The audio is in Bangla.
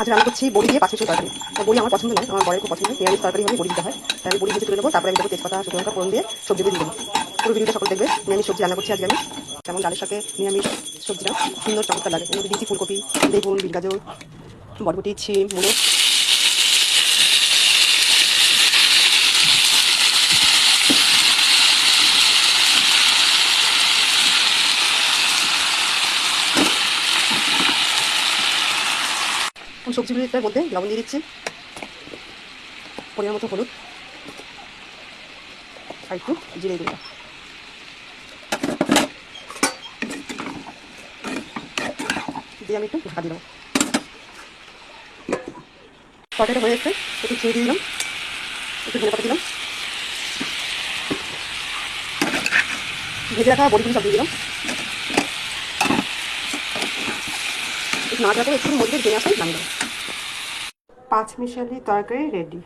আজ রান্না করছি বড়ি দিয়ে পাঁচ তরকারি। বড়ি আমার পছন্দ নয়, আমার বড়ের খুব পছন্দ। পেঁয়াজ তরকারি হলে বড়ি দিতে হয়। তাই আমি বড়ি ভেজে তুলে নেব, তারপরে আমি দেবো তেজপাতা, শুকনো লঙ্কা দিয়ে সবজি দিয়ে দেবো। পুরো ভিডিওটা সকল দেখবে। নিরামিষ সবজি রান্না করছি আজকে আমি। যেমন ডালের সাথে নিরামিষ সবজিটা সুন্দর চমৎকার লাগে। দিচ্ছি ফুলকপি, বেগুন বিট গাজর বরবটি, ছিম, মুলো। এখন সবজিগুলির মধ্যে লবণ দিয়ে দিচ্ছি। পরিমাণ মতো হলুদ। আর একটু জিরে গুঁড়ো। দিয়ে আমি একটু ঢাকা দিলাম তরকারিটা হয়ে যাচ্ছে একটু ছেড়ে দিয়ে দিলাম। একটু ধনে পাতা দিলাম। ভেজে রাখা বড়িগুলি সব দিয়ে দিলাম। একটু নাড়া করে একটু মধ্যে জেনে আসলে পাঁচ মিশালি তরকারি রেডি